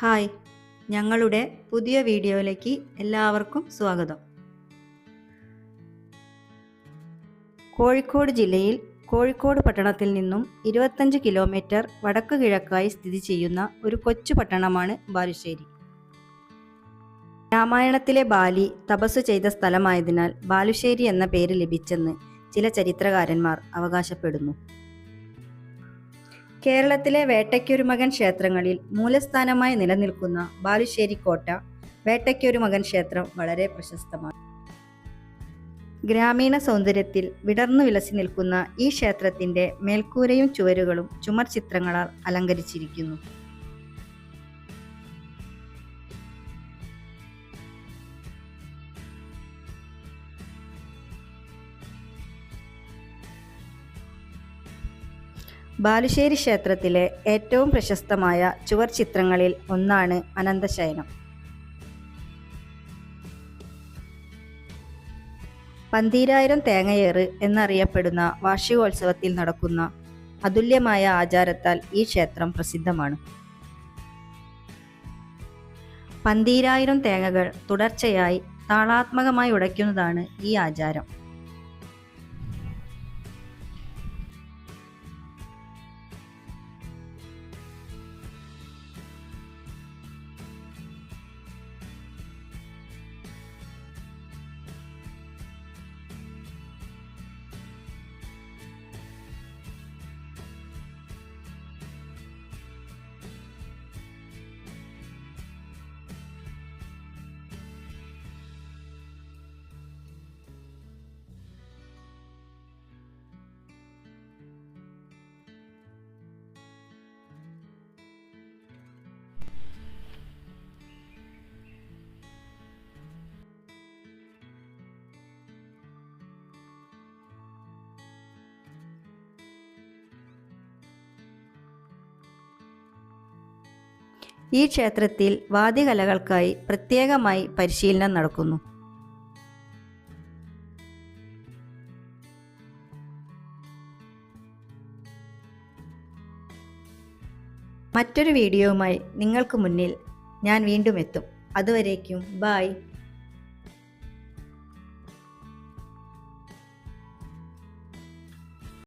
Hi. ഞങ്ങളുടെ പുതിയ വീഡിയോയിലേക്ക് എല്ലാവർക്കും സ്വാഗതം. കോഴിക്കോട് ജില്ലയിൽ കോഴിക്കോട് പട്ടണത്തിൽ നിന്നും ഇരുപത്തഞ്ച് കിലോമീറ്റർ വടക്ക് കിഴക്കായി സ്ഥിതി ചെയ്യുന്ന ഒരു കൊച്ചു പട്ടണമാണ് ബാലുശ്ശേരി. രാമായണത്തിലെ ബാലി തപസ് ചെയ്ത സ്ഥലമായതിനാൽ ബാലുശ്ശേരി എന്ന പേര് ലഭിച്ചെന്ന് ചില ചരിത്രകാരന്മാർ അവകാശപ്പെടുന്നു. കേരളത്തിലെ വേട്ടയ്ക്കൊരുമകൻ ക്ഷേത്രങ്ങളിൽ മൂലസ്ഥാനമായി നിലനിൽക്കുന്ന ബാലുശ്ശേരി കോട്ട വേട്ടയ്ക്കൊരുമകൻ ക്ഷേത്രം വളരെ പ്രശസ്തമാണ്. ഗ്രാമീണ സൗന്ദര്യത്തിൽ വിടർന്നു വിലസി നിൽക്കുന്ന ഈ ക്ഷേത്രത്തിന്റെ മേൽക്കൂരയും ചുവരുകളും ചുമർ ചിത്രങ്ങളാൽ അലങ്കരിച്ചിരിക്കുന്നു. ബാലുശ്ശേരി ക്ഷേത്രത്തിലെ ഏറ്റവും പ്രശസ്തമായ ചുവർ ചിത്രങ്ങളിൽ ഒന്നാണ് അനന്തശയനം. പന്തീരായിരം തേങ്ങയേറ് എന്നറിയപ്പെടുന്ന വാർഷികോത്സവത്തിൽ നടക്കുന്ന അതുല്യമായ ആചാരത്താൽ ഈ ക്ഷേത്രം പ്രസിദ്ധമാണ്. പന്തീരായിരം തേങ്ങകൾ തുടർച്ചയായി താളാത്മകമായി ഉടയ്ക്കുന്നതാണ് ഈ ആചാരം. ഈ ക്ഷേത്രത്തിൽ വാദ്യകലകൾക്കായി പ്രത്യേകമായി പരിശീലനം നടക്കുന്നു. മറ്റൊരു വീഡിയോയുമായി നിങ്ങൾക്ക് മുന്നിൽ ഞാൻ വീണ്ടും എത്തും. അതുവരേക്കും ബായ്